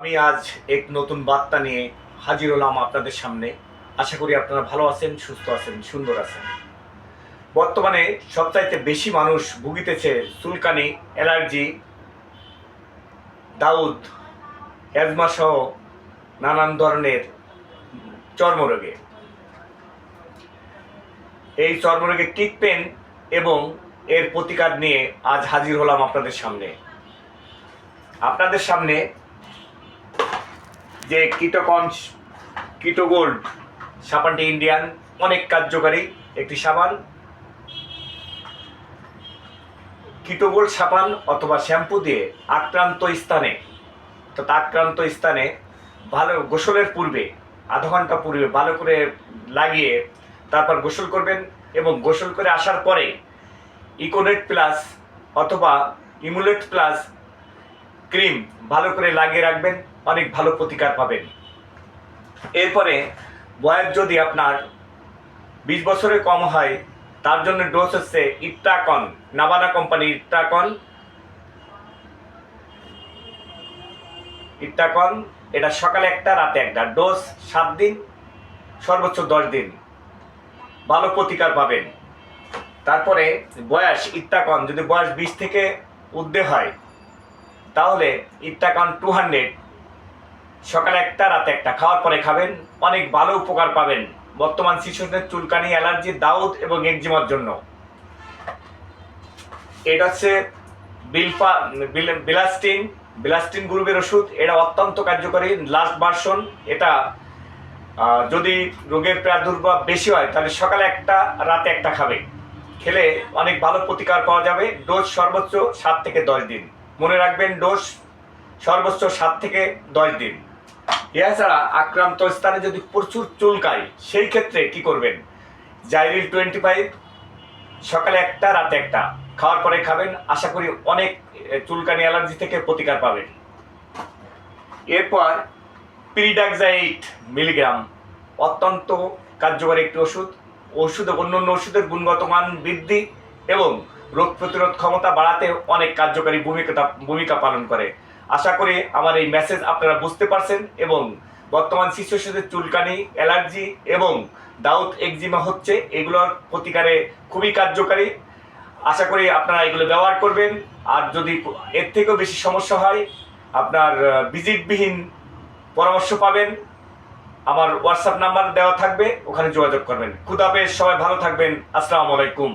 আমি আজ এক নতুন বার্তা নিয়ে হাজির হলাম আপনাদের সামনে। আশা করি আপনারা ভালো আছেন, সুস্থ আছেন, সুন্দর আছেন। বর্তমানে সবচাইতে বেশি মানুষ ভুগিতেছে চুলকানি, অ্যালার্জি, দাউদ অ্যাজমা সহ নানান ধরনের চর্মরোগে। এই চর্মরোগে কিক পেন এবং এর প্রতিকার নিয়ে আজ হাজির হলাম আপনাদের সামনে। আপনাদের সামনে যে কিটোকন কিটোগোল্ড সাবানটি ইন্ডিয়ান, অনেক কার্যকারী একটি সাবান। কিটোগোল্ড সাবান অথবা শ্যাম্পু দিয়ে আক্রান্ত স্থানে তথা আক্রান্ত স্থানে ভালো গোসলের পূর্বে, আধা ঘণ্টা পূর্বে ভালো করে লাগিয়ে তারপর গোসল করবেন এবং গোসল করে আসার পরে, ইকোনেট প্লাস অথবা ইমুলেট প্লাস ক্রিম ভালো করে লাগিয়ে রাখবেন, অনেক ভালো প্রতিকার পাবেন। এরপরে বয়স যদি আপনার বিশ বছরের কম হয়, তার জন্য ডোজ হচ্ছে ইট্টাকন নাবানা কোম্পানির ইট্টাকন ইট্টাকন এটা সকালে একটা, রাতে একটা। ডোজ সাত দিন, সর্বোচ্চ দশ দিন। ভালো প্রতিকার পাবেন। তারপরে বয়স ইত্তাকন যদি বয়স বিশ থেকে ঊর্ধ্বে হয় তাহলে ইত্তাকন টু হান্ড্রেড সকালে একটা, রাতে একটা। খাওয়ার পরে খাবেন, অনেক ভালো উপকার পাবেন। বর্তমান শিশুদের চুলকানি, অ্যালার্জি, দাউদ এবং একজিমার জন্য। এটা হচ্ছে বিলফা, বিল- বিলাস্টিন। বিলাস্টিন গ্রুপের ওষুধ, এটা অত্যন্ত কার্যকরী লাস্ট ভার্সন এটা যদি রোগের প্রাদুর্ভাব বেশি হয়, তাহলে সকালে একটা, রাতে একটা খাবে। খেলে অনেক ভালো প্রতিকার পাওয়া যাবে। ডোজ সর্বোচ্চ সাত থেকে দশ দিন। মনে রাখবেন ডোজ সর্বোচ্চ সাত থেকে দশ দিন। এছাড়া আক্রান্ত স্থানে যদি প্রচুর চুলকায়, সেই ক্ষেত্রে কি করবেন? জাইরিল টোয়েন্টি ফাইভ সকালে একটা, রাতে একটা। খাওয়ার পরে খাবেন। আশা করি অনেক চুলকানি অ্যালার্জি থেকে প্রতিকার পাবেন। এরপর পিরিডাক্সাইট মিলিগ্রাম। অত্যন্ত কার্যকরী একটি ওষুধ। ওষুধ অন্য অন্য ওষুধের গুণগত মান বৃদ্ধি এবং রোগ প্রতিরোধ ক্ষমতা বাড়াতে অনেক কার্যকারী ভূমিকা ভূমিকা পালন করে। আশা করি আমার এই মেসেজ আপনারা বুঝতে পারছেন এবং বর্তমান শিশু শিশুদের চুলকানি, অ্যালার্জি এবং দাউদ একজিমা হচ্ছে এগুলোর প্রতিকারে খুবই কার্যকারী। আশা করি আপনারা এগুলো ব্যবহার করবেন। আর যদি এর থেকেও বেশি সমস্যা হয়, আপনার ভিজিটবিহীন পরামর্শ পাবেন। আমার হোয়াটসঅ্যাপ নাম্বার দেওয়া থাকবে, ওখানে যোগাযোগ করবেন। খুদাবেশ সবাই ভালো থাকবেন। আসসালামু আলাইকুম।